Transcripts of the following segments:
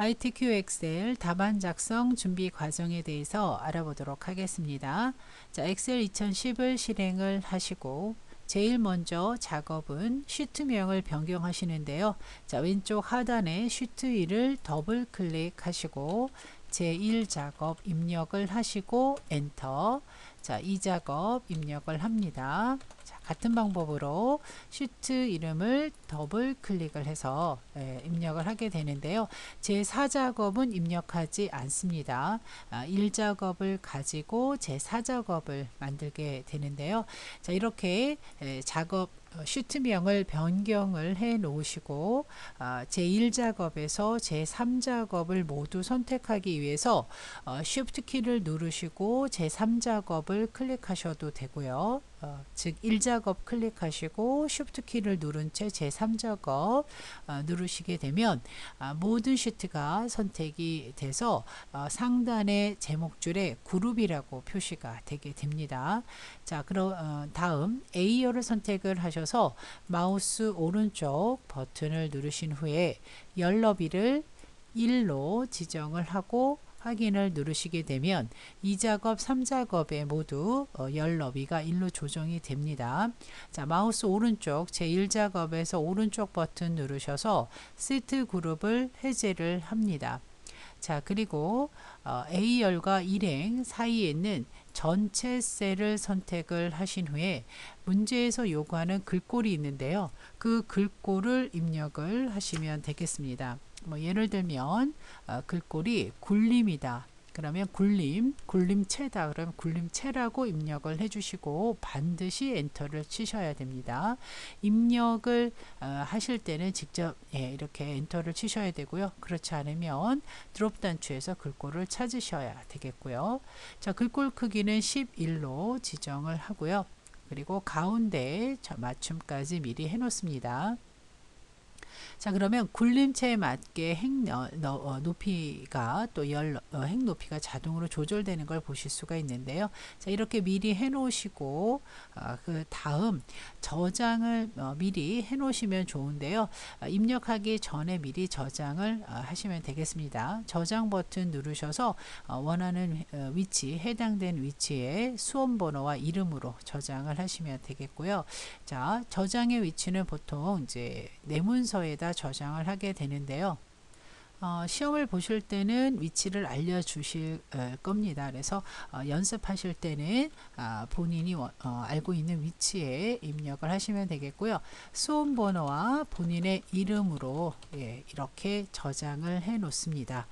ITQ 엑셀 답안 작성 준비 과정에 대해서 알아보도록 하겠습니다. 자, 엑셀 2010을 실행을 하시고 제일 먼저 작업은 시트명을 변경하시는데요. 자, 왼쪽 하단에 시트 1을 더블 클릭하시고 제1 작업 입력을 하시고 엔터. 자, 이 작업 입력을 합니다. 자, 같은 방법으로 시트 이름을 더블 클릭을 해서 예, 입력을 하게 되는데요. 제4작업은 입력하지 않습니다. 아, 1작업을 가지고 제4작업을 만들게 되는데요. 자, 이렇게 예, 작업 어, 슈트명을 변경을 해 놓으시고 아, 제1작업에서 제3작업을 모두 선택하기 위해서 어, Shift 키를 누르시고 제3작업을 클릭하셔도 되고요. 어, 즉 1작업 클릭하시고 Shift 키를 누른 채 제3작업 어, 누르시게 되면 아, 모든 시트가 선택이 돼서 어, 상단의 제목줄에 그룹이라고 표시가 되게 됩니다. 자, 그럼 어, 다음 A열을 선택을 하셔서 마우스 오른쪽 버튼을 누르신 후에 열 너비를 1로 지정을 하고 확인을 누르시게 되면 2작업, 3작업에 모두 어, 열 너비가 1로 조정이 됩니다. 자, 마우스 오른쪽 제1작업에서 오른쪽 버튼 누르셔서 시트 그룹을 해제를 합니다. 자, 그리고 어, A열과 일행 사이에 있는 전체 셀을 선택을 하신 후에 문제에서 요구하는 글꼴이 있는데요. 그 글꼴을 입력을 하시면 되겠습니다. 뭐 예를 들면 어, 글꼴이 굴림이다. 그러면 굴림, 굴림체다. 그러면 굴림체라고 입력을 해주시고 반드시 엔터를 치셔야 됩니다. 입력을 어, 하실 때는 직접 예, 이렇게 엔터를 치셔야 되고요. 그렇지 않으면 드롭 단추에서 글꼴을 찾으셔야 되겠고요. 자, 글꼴 크기는 11로 지정을 하고요. 그리고 가운데 맞춤까지 미리 해놓습니다. 자 그러면 굴림체에 맞게 행 어, 높이가 또열 어, 행 높이가 자동으로 조절되는 걸 보실 수가 있는데요. 자 이렇게 미리 해 놓으시고 어, 그 다음 저장을 어, 미리 해 놓으시면 좋은데요. 어, 입력하기 전에 미리 저장을 어, 하시면 되겠습니다. 저장 버튼 누르셔서 원하는 위치 해당된 위치에 수험 번호와 이름으로 저장을 하시면 되겠고요. 자 저장의 위치는 보통 이제 내 문서에다 저장을 하게 되는데요. 어, 시험을 보실 때는 위치를 알려주실 어, 겁니다. 그래서 어, 연습하실 때는 아, 본인이 어, 알고 있는 위치에 입력을 하시면 되겠고요. 수험 번호와 본인의 이름으로 예, 이렇게 저장을 해 놓습니다.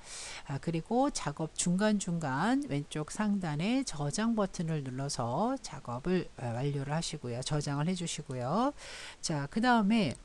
아, 그리고 작업 중간중간 왼쪽 상단에 저장 버튼을 눌러서 작업을 어, 완료를 하시고요. 저장을 해 주시고요. 자, 그 다음에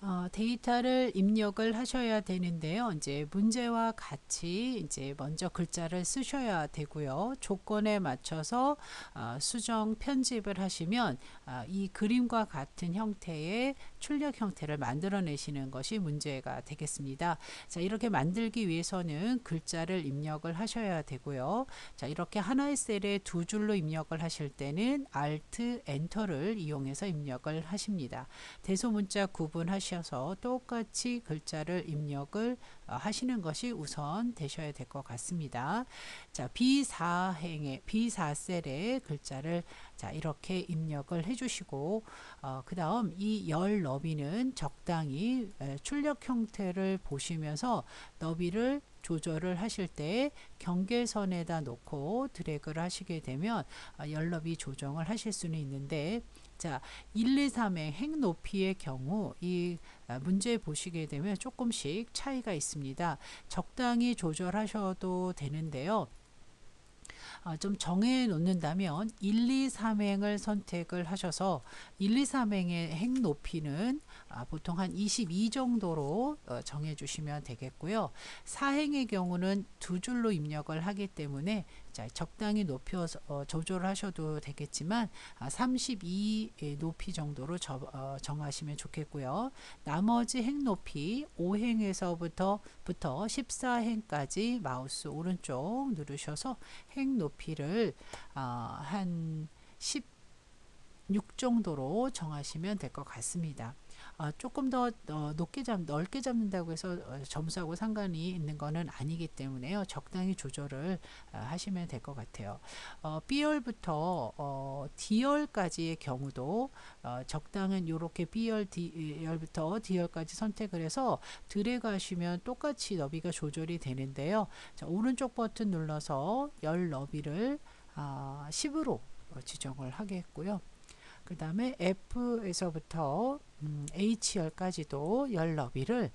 어, 데이터를 입력을 하셔야 되는데요. 이제 문제와 같이 이제 먼저 글자를 쓰셔야 되고요. 조건에 맞춰서 어, 수정 편집을 하시면 어, 이 그림과 같은 형태의 출력 형태를 만들어내시는 것이 문제가 되겠습니다. 자 이렇게 만들기 위해서는 글자를 입력을 하셔야 되고요. 자 이렇게 하나의 셀에 두 줄로 입력을 하실 때는 Alt, Enter를 이용해서 입력을 하십니다. 대소문자 구분하시 하셔서 똑같이 글자를 입력을 어, 하시는 것이 우선 되셔야 될 것 같습니다. 자, B4행의 B4셀의 글자를 자, 이렇게 입력을 해 주시고 어, 그 다음 이 열 너비는 적당히 에, 출력 형태를 보시면서 너비를 조절을 하실 때 경계선에다 놓고 드래그를 하시게 되면 어, 열너비 조정을 하실 수는 있는데 자, 1, 2, 3의 행 높이의 경우 이 아, 문제 보시게 되면 조금씩 차이가 있습니다. 적당히 조절하셔도 되는데요. 어, 좀 정해 놓는다면 1, 2, 3행을 선택을 하셔서 1, 2, 3행의 행 높이는 아, 보통 한 22 정도로 어, 정해 주시면 되겠고요. 4행의 경우는 두 줄로 입력을 하기 때문에 자, 적당히 높여서 어, 조절하셔도 되겠지만 아, 32 높이 정도로 저, 어, 정하시면 좋겠고요. 나머지 행 높이 5행에서부터 부터 14행까지 마우스 오른쪽 누르셔서 행 높이를 어, 한16 정도로 정하시면 될 것 같습니다. 아, 조금 더 어, 높게 잡 넓게 잡는다고 해서 어, 점수하고 상관이 있는 거는 아니기 때문에요. 적당히 조절을 아, 하시면 될 것 같아요. 어, B열부터 어, D열까지의 경우도 어, 적당한 요렇게 B열, D열부터 D열까지 선택을 해서 드래그 하시면 똑같이 너비가 조절이 되는데요. 자, 오른쪽 버튼 눌러서 열 너비를 아, 10으로 지정을 하겠고요. 그 다음에 F에서부터 음, H열까지도 열 너비를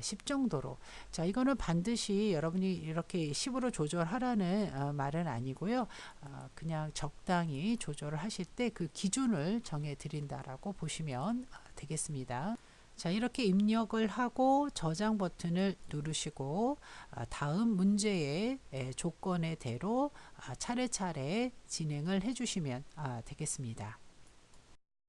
10 정도로. 자 이거는 반드시 여러분이 이렇게 10으로 조절하라는 어, 말은 아니고요. 어, 그냥 적당히 조절을 하실 때 그 기준을 정해 드린다라고 보시면 어, 되겠습니다. 자 이렇게 입력을 하고 저장 버튼을 누르시고 아, 다음 문제의 조건에 대로 아, 차례차례 진행을 해 주시면 아, 되겠습니다